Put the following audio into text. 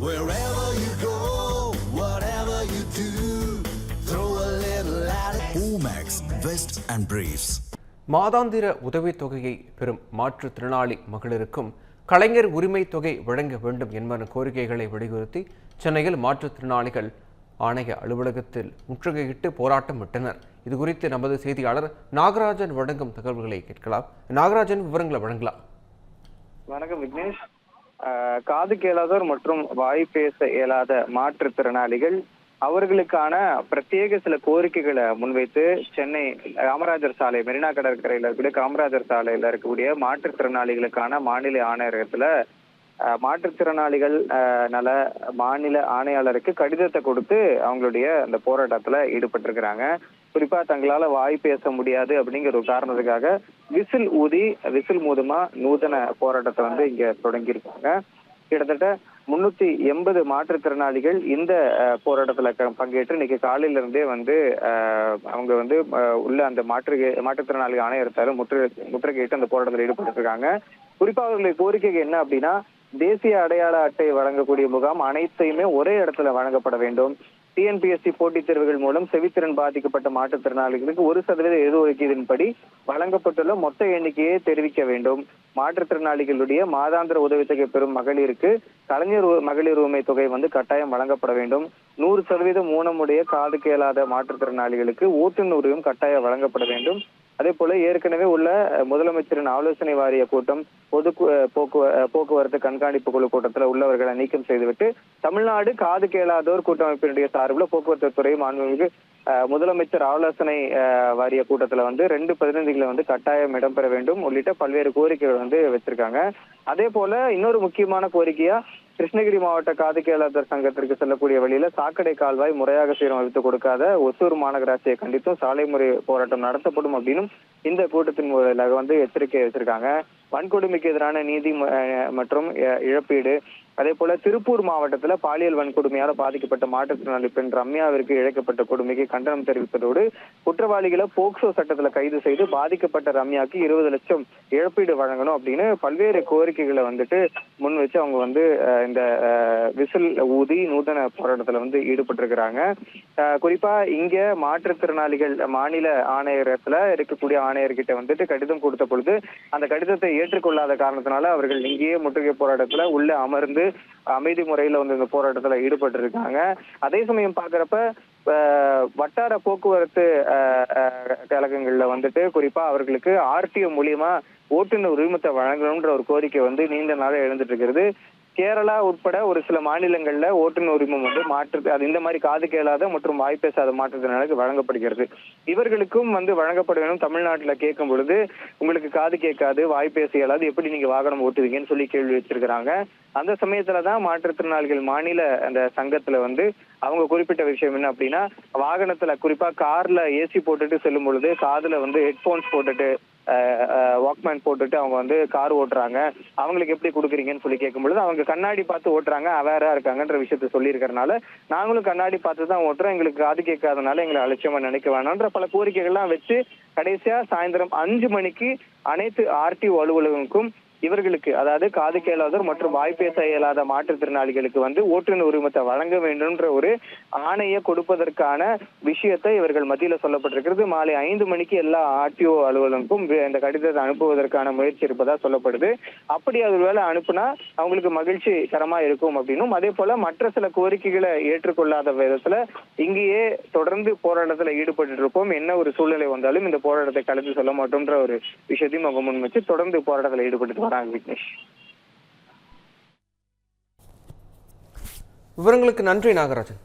Wherever you go, whatever you do, throw a little at it. Omax, Vest and Briefs. மாதாந்திர உதவித் தொகையை பெறும் மாற்றுத்திறனாளி மகளிருக்கும் கலைஞர் உரிமை தொகை வழங்க வேண்டும் என்பன கோரிக்கைகளை வலியுறுத்தி சென்னையில் மாற்றுத்திறனாளிகள் ஆணைய அலுவலகத்தில் முற்றுகையிட்டு போராட்டம் விட்டனர் இது குறித்து நமது செய்தியாளர் நாகராஜன் வழங்கும் தகவல்களை கேட்கலாம் நாகராஜன் விவரங்களை வழங்கலாம் வணக்கம் விக்னேஷ் காது கேளாதோர் மற்றும் வாய் பேச இயலாத மாற்றுத்திறனாளிகள் அவர்களுக்கான பிரத்யேக சில கோரிக்கைகளை முன்வைத்து சென்னை காமராஜர் சாலை மெரினா கடற்கரையில் இருக்கக்கூடிய காமராஜர் சாலையில இருக்கக்கூடிய மாற்றுத்திறனாளிகளுக்கான மாநில ஆணையரகத்துல ஆஹ் மாற்றுத்திறனாளிகள் ஆஹ் நல மாநில ஆணையாளருக்கு கடிதத்தை கொடுத்து அவங்களுடைய அந்த போராட்டத்துல ஈடுபட்டிருக்கிறாங்க. குறிப்பா தங்களால வாய் பேச முடியாது அப்படிங்கிற ஒரு காரணத்துக்காக விசில் ஊதி விசில் மூலமா நூதன போராட்டத்தை வந்து இங்க தொடங்கியிருக்காங்க. கிட்டத்தட்ட முன்னூத்தி எண்பது மாற்றுத்திறனாளிகள் இந்த போராட்டத்துல பங்கேற்று இன்னைக்கு காலையில இருந்தே வந்து அவங்க வந்து அஹ், உள்ள அந்த மாற்று மாற்றுத்திறனாளிகள் ஆணையத்தாலும் முற்று முற்றுகையிட்டு அந்த போராட்டத்தில் ஈடுபட்டு இருக்காங்க குறிப்பா அவர்களுடைய கோரிக்கை என்ன அப்படின்னா தேசிய அடையாள அட்டை வழங்கக்கூடிய முகாம் அனைத்தையுமே ஒரே இடத்துல வழங்கப்பட வேண்டும். டிஎன்பிஎஸ்சி போட்டித் தேர்வுகள் மூலம் செவித்திறன் பாதிக்கப்பட்ட மாற்றுத்திறனாளிகளுக்கு ஒரு சதவீத எது வழங்கப்பட்டுள்ள மொத்த எண்ணிக்கையை தெரிவிக்க வேண்டும். மாற்றுத்திறனாளிகளுடைய மாதாந்திர உதவித்தொகை பெறும் மகளிருக்கு கலைஞர் மகளிர் உரிமை தொகை வந்து கட்டாயம் வழங்கப்பட வேண்டும். நூறு சதவீதம் ஊனமுடைய காது கேளாத மாற்றுத்திறனாளிகளுக்கு ஓட்டுநூறும் கட்டாயம் வழங்கப்பட வேண்டும். அதே போல ஏற்கனவே உள்ள முதலமைச்சரின் ஆலோசனை வாரிய கூட்டம் பொது போக்குவ போக்குவரத்து கண்காணிப்பு குழு கூட்டத்துல உள்ளவர்களை நீக்கம் செய்துவிட்டு தமிழ்நாடு காது கேளாதோர் கூட்டமைப்பினுடைய சார்பில் போக்குவரத்து துறை மாண்புமிகு முதலமைச்சர் ஆலோசனை வாரிய கூட்டத்துல வந்து ரெண்டு பிரதிநிதிகளை வந்து கட்டாயம் இடம்பெற வேண்டும். உள்ளிட்ட பல்வேறு கோரிக்கைகள் வந்து வச்சிருக்காங்க. அதே போல இன்னொரு முக்கியமான கோரிக்கையா கிருஷ்ணகிரி மாவட்ட காது கேளாதர் சங்கத்திற்கு செல்லக்கூடிய வழியில சாக்கடை கால்வாய் முறையாக சீரமைத்து கொடுக்காத ஒசூர் மாநகராட்சியை கண்டித்தும் சாலை முறை போராட்டம் நடத்தப்படும் அப்படின்னும் இந்த கூட்டத்தின் மூலம் வந்து எச்சரிக்கை வச்சிருக்காங்க. வன்கொடுமைக்கு எதிரான நீதி ம- மற்றும் இழப்பீடு அதே போல திருப்பூர் மாவட்டத்தில் பாலியல் வன்கொடுமையால் பாதிக்கப்பட்ட மாற்றுத்திறனாளி பெண் ரம்யாவிற்கு இழைக்கப்பட்ட கொடுமைக்கு கண்டனம் தெரிவித்ததோடு குற்றவாளிகளை போக்சோ சட்டத்தில் கைது செய்து பாதிக்கப்பட்ட ரம்யாக்கு இருபது லட்சம் இழப்பீடு வழங்கணும் அப்படின்னு பல்வேறு கோரிக்கைகளை வந்துட்டு முன் வச்சு அவங்க வந்து இந்த விசில் ஊதி நூதன போராட்டத்தில் வந்து ஈடுபட்டிருக்கிறாங்க. குறிப்பா இங்க மாற்றுத்திறனாளிகள் மாநில ஆணையரத்துல இருக்கக்கூடிய ஆணையர்கிட்ட வந்துட்டு கடிதம் கொடுத்த பொழுது அந்த கடிதத்தை ஏற்றுக்கொள்ளாத காரணத்தினால அவர்கள் இங்கேயே முற்றுகை போராட்டத்துல உள்ள அமர்ந்து அமைதி முறையில வந்து இந்த போராட்டத்துல ஈடுபட்டு இருக்காங்க அதே சமயம் பாக்குறப்ப வட்டார போக்குவரத்து கழகங்கள்ல வந்துட்டு குறிப்பா அவர்களுக்கு ஆர்டிஓ மூலியமா ஓட்டுநர் உரிமத்தை வழங்கணும்ன்ற ஒரு கோரிக்கை வந்து நீண்ட நாளா எழுந்துட்டு இருக்கிறது. கேரளா உட்பட ஒரு சில மாநிலங்கள்ல ஓட்டுநர் உரிமம் வந்து மாற்று அது இந்த மாதிரி காது கேளாத மற்றும் வாய் பேசாத மாற்றுத்திறனாளிக்கு வழங்கப்படுகிறது. இவர்களுக்கும் வந்து வழங்கப்பட வேண்டும் தமிழ்நாட்டுல கேட்கும் பொழுது உங்களுக்கு காது கேட்காது வாய் பேச இயலாது எப்படி நீங்க வாகனம் ஓட்டுவீங்கன்னு சொல்லி கேள்வி வச்சிருக்கிறாங்க. அந்த சமயத்துலதான் மாற்றுத்திறனாளிகள் மாநில அந்த சங்கத்துல வந்து அவங்க குறிப்பிட்ட விஷயம் என்ன அப்படின்னா வாகனத்துல குறிப்பா கார்ல ஏசி போட்டுட்டு செல்லும் பொழுது காதுல வந்து ஹெட்போன்ஸ் போட்டுட்டு வாக்மேன் போட்டுட்டு அவங்க வந்து கார் ஓட்டுறாங்க. அவங்களுக்கு எப்படி கொடுக்குறீங்கன்னு சொல்லி கேட்கும் பொழுது அவங்க கண்ணாடி பார்த்து ஓட்டுறாங்க அவேரா இருக்காங்கன்ற விஷயத்த சொல்லியிருக்கறனால நாங்களும் கண்ணாடி பார்த்து தான் ஓட்டுறோம். எங்களுக்கு காது கேட்காதனால எங்களை அலட்சியமா நினைக்க வேணாம்ன்ற பல கோரிக்கைகள்லாம் வச்சு கடைசியா சாயந்தரம் அஞ்சு மணிக்கு அனைத்து ஆர்டிஓ அலுவலகங்களுக்கும் இவர்களுக்கு அதாவது காது கேளாதோர் மற்றும் வாய்ப்பேச இயலாத மாற்றுத்திறனாளிகளுக்கு வந்து ஓட்டுநர் உரிமத்தை வழங்க வேண்டும்ன்ற ஒரு ஆணையை கொடுப்பதற்கான விஷயத்தை இவர்கள் மத்தியில சொல்லப்பட்டிருக்கிறது. மாலை ஐந்து மணிக்கு எல்லா ஆர்டிஓ அலுவலருக்கும் இந்த கடிதத்தை அனுப்புவதற்கான முயற்சி இருப்பதா சொல்லப்படுது. அப்படி அது வேலை அனுப்புனா அவங்களுக்கு மகிழ்ச்சி கரமா இருக்கும் அப்படின்னும். அதே போல மற்ற சில கோரிக்கைகளை ஏற்றுக்கொள்ளாத விதத்துல இங்கேயே தொடர்ந்து போராட்டத்துல ஈடுபட்டு இருப்போம். என்ன ஒரு சூழ்நிலை வந்தாலும் இந்த போராட்டத்தை கலந்து சொல்ல மாட்டோம்ன்ற ஒரு விஷயத்தையும் அவங்க முன் வச்சு தொடர்ந்து போராட்டத்துல ஈடுபட்டு வராங்க விக்னேஷ். விவரங்களுக்கு நன்றி நாகராஜன்.